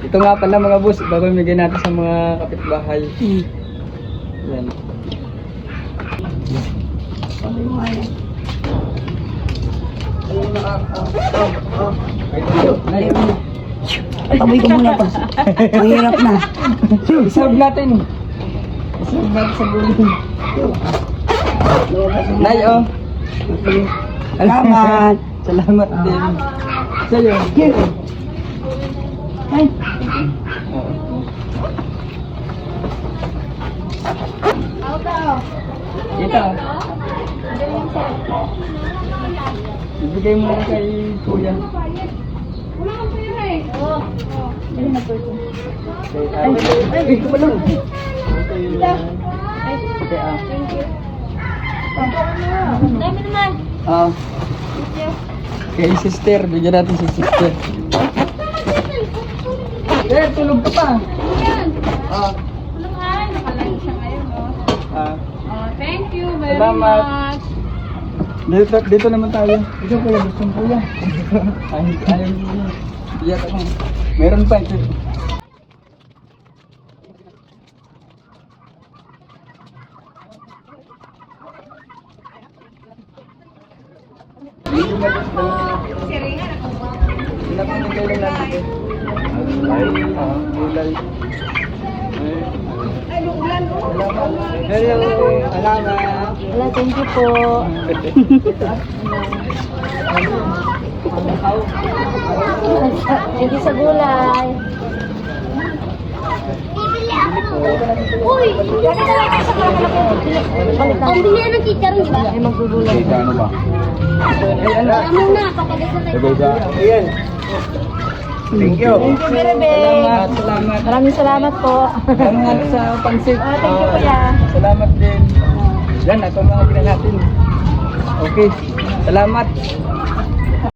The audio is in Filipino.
Ito nga pala mga boss, babamigay natin sa mga kapitbahay. Yan. Nay, Tamoy ko muna pa. Mahirap na. Iserve natin. Iserve natin sa gulong. Nay, oh. Salamat. Salamat din. Sa'yo. Ay, Oo. Ito. Ibigay mo na kay kuya. Ay, ay, ay, kumalong. Okay, ah. Dami naman. Ah. Kay sister, bigyan natin si sister. Eh, tulog ka pa. Ah, Walang ay, nakalain siya ngayon, oh. ah. Oh, thank you very Salamat. much. Dito, dito naman tayo. Ito kuya, gusto mo kuya. Ay, ayaw mo. Iyak ako. Meron pa ito. Pinapinigay lang natin. Ay, Hello, salamat. wala, thank you po. Thank you sa gulay. Uy, bakit na lang sa na. Ang bilihan ng teacher, di ba? Ay, magugulay. ano ba? Ay, ano? Ano na, papagas na tayo. Ayan. Thank you. Thank you, Bebe. Salamat, salamat. Maraming salamat po. Salamat sa pansit. Ah, thank you, kuya. Salamat din. Yan, ito mga gina natin. Okay. Salamat.